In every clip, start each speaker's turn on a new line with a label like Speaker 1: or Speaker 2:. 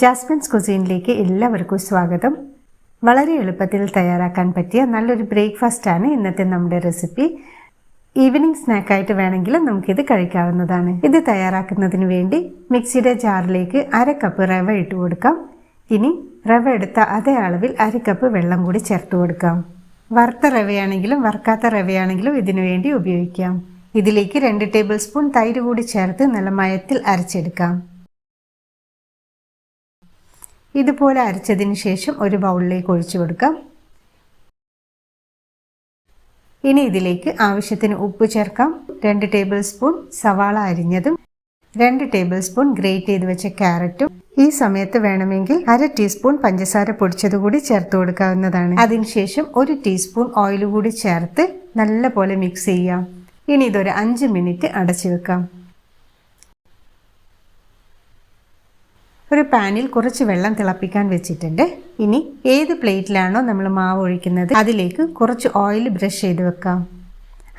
Speaker 1: Jasmine's കുസീനിലേക്ക് എല്ലാവർക്കും സ്വാഗതം. വളരെ എളുപ്പത്തിൽ തയ്യാറാക്കാൻ പറ്റിയ നല്ലൊരു ബ്രേക്ക്ഫാസ്റ്റാണ് ഇന്നത്തെ നമ്മുടെ റെസിപ്പി. ഈവനിങ് സ്നാക്കായിട്ട് വേണമെങ്കിലും നമുക്കിത് കഴിക്കാവുന്നതാണ്. ഇത് തയ്യാറാക്കുന്നതിന് വേണ്ടി മിക്സിയുടെ ജാറിലേക്ക് അര കപ്പ് റവ ഇട്ട് കൊടുക്കാം. ഇനി റവ എടുത്ത അതേ അളവിൽ അര കപ്പ് വെള്ളം കൂടി ചേർത്ത് കൊടുക്കാം. വറുത്ത റവയാണെങ്കിലും വറുക്കാത്ത റവയാണെങ്കിലും ഇതിനു വേണ്ടി ഉപയോഗിക്കാം. ഇതിലേക്ക് രണ്ട് ടേബിൾ സ്പൂൺ തൈര് കൂടി ചേർത്ത് നല്ല മയത്തിൽ അരച്ചെടുക്കാം. ഇതുപോലെ അരച്ചതിന് ശേഷം ഒരു ബൗളിലേക്ക് ഒഴിച്ചു കൊടുക്കാം. ഇനി ഇതിലേക്ക് ആവശ്യത്തിന് ഉപ്പ് ചേർക്കാം. രണ്ട് ടേബിൾ സ്പൂൺ സവാള അരിഞ്ഞതും രണ്ട് ടേബിൾ സ്പൂൺ ഗ്രേറ്റ് ചെയ്ത് വെച്ച ക്യാരറ്റും. ഈ സമയത്ത് വേണമെങ്കിൽ അര ടീസ്പൂൺ പഞ്ചസാര പൊടിച്ചത് കൂടി ചേർത്ത് കൊടുക്കാവുന്നതാണ്. അതിനുശേഷം ഒരു ടീസ്പൂൺ ഓയിൽ കൂടി ചേർത്ത് നല്ല പോലെ മിക്സ് ചെയ്യാം. ഇനി ഇതൊരു അഞ്ച് മിനിറ്റ് അടച്ചു വെക്കാം. ഒരു പാനിൽ കുറച്ച് വെള്ളം തിളപ്പിക്കാൻ വെച്ചിട്ടുണ്ട്. ഇനി ഏത് പ്ലേറ്റിലാണോ നമ്മൾ മാവ് ഒഴിക്കുന്നത് അതിലേക്ക് കുറച്ച് ഓയിൽ ബ്രഷ് ചെയ്ത് വെക്കാം.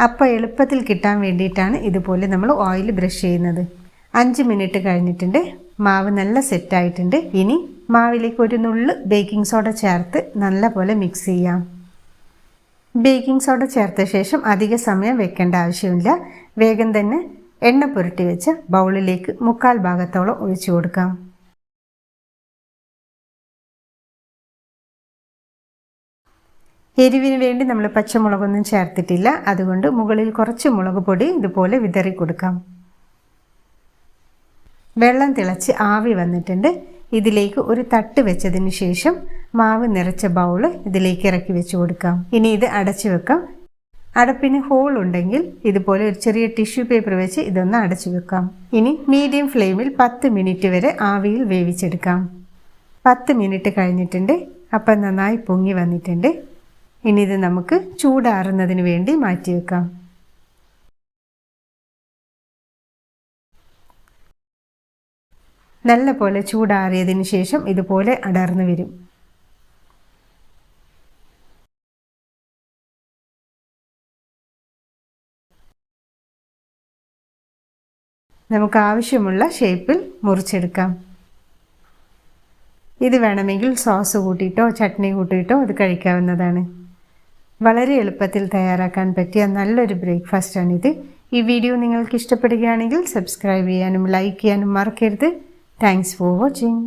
Speaker 1: അപ്പോൾ എളുപ്പത്തിൽ കിട്ടാൻ വേണ്ടിയിട്ടാണ് ഇതുപോലെ നമ്മൾ ഓയിൽ ബ്രഷ് ചെയ്യുന്നത്. അഞ്ച് മിനിറ്റ് കഴിഞ്ഞിട്ടുണ്ട്. മാവ് നല്ല സെറ്റായിട്ടുണ്ട്. ഇനി മാവിലേക്ക് ഒരു നുള്ള് ബേക്കിംഗ് സോഡ ചേർത്ത് നല്ല പോലെ മിക്സ് ചെയ്യാം. ബേക്കിംഗ് സോഡ ചേർത്ത ശേഷം അധിക സമയം വെക്കേണ്ട ആവശ്യമില്ല. വേഗം തന്നെ എണ്ണ പുരട്ടി വെച്ച് ബൗളിലേക്ക് മുക്കാൽ ഭാഗത്തോളം ഒഴിച്ചു കൊടുക്കാം. എരിവിന് വേണ്ടി നമ്മൾ പച്ചമുളകൊന്നും ചേർത്തിട്ടില്ല. അതുകൊണ്ട് മുകളിൽ കുറച്ച് മുളക് പൊടി ഇതുപോലെ വിതറി കൊടുക്കാം. വെള്ളം തിളച്ച് ആവി വന്നിട്ടുണ്ട്. ഇതിലേക്ക് ഒരു തട്ട് വെച്ചതിന് ശേഷം മാവ് നിറച്ച ബൗൾ ഇതിലേക്ക് ഇറക്കി വെച്ച് കൊടുക്കാം. ഇനി ഇത് അടച്ചു വെക്കാം. അടപ്പിന് ഹോൾ ഉണ്ടെങ്കിൽ ഇതുപോലെ ഒരു ചെറിയ ടിഷ്യൂ പേപ്പർ വെച്ച് ഇതൊന്ന് അടച്ചു വെക്കാം. ഇനി മീഡിയം ഫ്ലെയിമിൽ പത്ത് മിനിറ്റ് വരെ ആവിയിൽ വേവിച്ചെടുക്കാം. പത്ത് മിനിറ്റ് കഴിഞ്ഞിട്ടുണ്ട്. അപ്പം നന്നായി പൊങ്ങി വന്നിട്ടുണ്ട്. ഇനി ഇത് നമുക്ക് ചൂടാറുന്നതിന് വേണ്ടി മാറ്റി വെക്കാം. നല്ല പോലെ ചൂടാറിയതിന് ശേഷം ഇതുപോലെ അടർന്നു വരും. നമുക്ക് ആവശ്യമുള്ള ഷേപ്പിൽ മുറിച്ചെടുക്കാം. ഇത് വേണമെങ്കിൽ സോസ് കൂട്ടിയിട്ടോ ചട്നി കൂട്ടിയിട്ടോ അത് കഴിക്കാവുന്നതാണ്. വളരെ എളുപ്പത്തിൽ തയ്യാറാക്കാൻ പറ്റിയ നല്ലൊരു ബ്രേക്ക്ഫാസ്റ്റാണിത് ഈ വീഡിയോ നിങ്ങൾക്ക് ഇഷ്ടപ്പെടുകയാണെങ്കിൽ സബ്സ്ക്രൈബ് ചെയ്യാനും ലൈക്ക് ചെയ്യാനും മറക്കരുത്. Thanks for watching